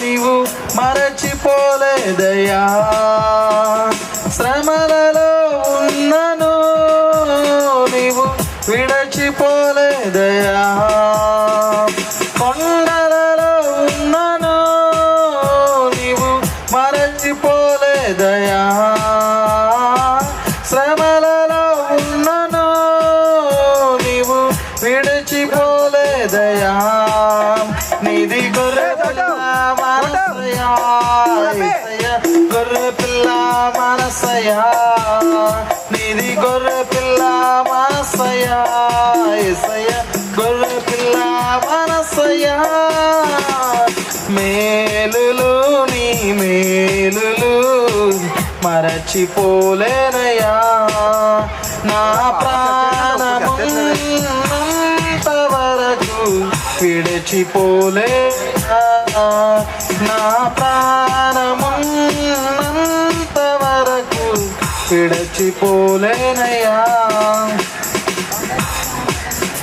నీవు మరచిపోలేదయ్యా. శ్రమలలో ఉన్నను నీవు విడచిపోలేదయ్యా. కొండలలో ఉన్నను నీవు మరచిపోలేదయ్యా. శ్రమలలో ఉన్నను నీవు విడిచిపోలేదయా మనసయా నిధి గొర్రె పిల్ల మనసయా యేసయ్య, గొర్రె పిల్ల మనసయా మేలులు నీ మేలులు మరచిపోలేనయా నా ప్రాణమున్నంత వరకు విడిచిపోలే. నా ప్రాణ പിടച്ചി പോലെനയാ